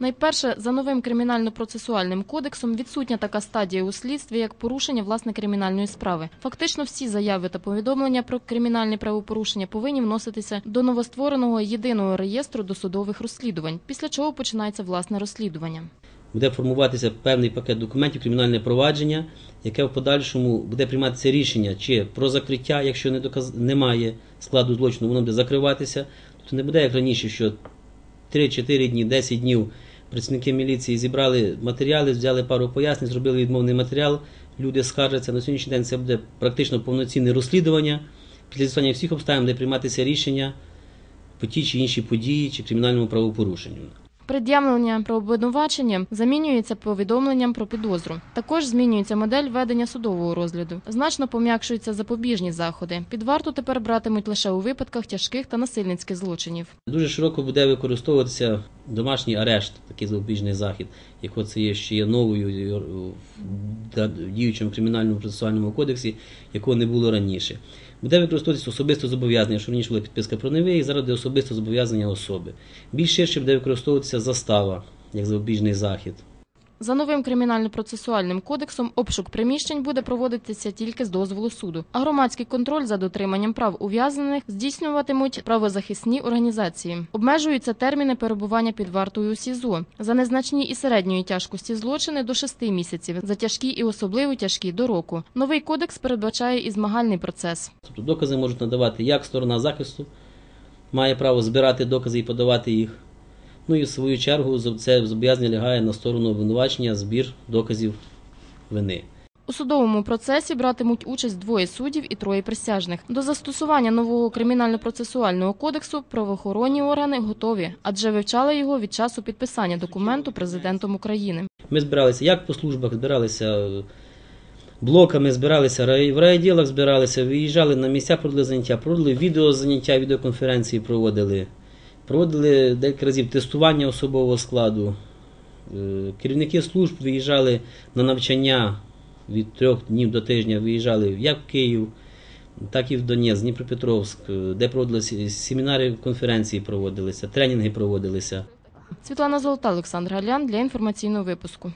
Найперше, за новим кримінально-процесуальним кодексом відсутня така стадія у слідстві, як порушення власне кримінальної справи. Фактично, всі заяви та повідомлення про кримінальні правопорушення повинні вноситися до новоствореного єдиного реєстру досудових розслідувань, після чого починається власне розслідування. буде формуватися певний пакет документів, кримінальне провадження, яке в подальшому буде прийматися рішення чи про закриття, якщо не доказ... немає складу злочину, воно буде закриватися. Тобто не буде як раніше, що 3-4 дні, 10 днів працівники міліції зібрали матеріали, взяли пару пояснень, зробили відмовний матеріал. Люди скаржаться. На сьогоднішній день це буде практично повноцінне розслідування. Після з'ясування всіх обставин буде прийматися рішення по тій чи іншій події чи кримінальному правопорушенню. Пред'явлення про обвинувачення замінюється повідомленням про підозру. Також змінюється модель ведення судового розгляду. Значно пом'якшуються запобіжні заходи. Під варту тепер братимуть лише у випадках тяжких та насильницьких злочинів. Дуже широко буде використовуватися домашній арешт, такий запобіжний захід, як це є ще є новою е, в діючому кримінальному процесуальному кодексі, якого не було раніше. Буде використовуватися особисто зобов'язання, що раніше була підписка про невий, зараз буде особисто зобов'язання особи. Більш ширше буде використовуватися застава як запобіжний захід. За новим кримінально-процесуальним кодексом обшук приміщень буде проводитися тільки з дозволу суду, а громадський контроль за дотриманням прав ув'язнених здійснюватимуть правозахисні організації. Обмежуються терміни перебування під вартою у СІЗО за незначні і середньої тяжкості злочини до 6 місяців, за тяжкі і особливо тяжкі до року. Новий кодекс передбачає і змагальний процес. Тобто докази можуть надавати як сторона захисту, має право збирати докази і подавати їх. Ну і в свою чергу це зобов'язання лягає на сторону обвинувачення збір доказів вини. У судовому процесі братимуть участь двоє суддів і троє присяжних. До застосування нового кримінально-процесуального кодексу правоохоронні органи готові, адже вивчали його від часу підписання документу президентом України. Ми збиралися як по службах, збиралися блоками, збиралися в райділах, збиралися, виїжджали на місця, проводили заняття, проводили відеозаняття, відеоконференції проводили. Проводили декілька разів тестування особового складу. Е, Керівники служб виїжджали на навчання від трьох днів до тижня, виїжджали як в Київ, так і в Донець, Дніпропетровськ, е, де проводилися семінари, конференції проводилися, тренінги проводилися. Світлана Золота, Олександр Галян для інформаційного випуску.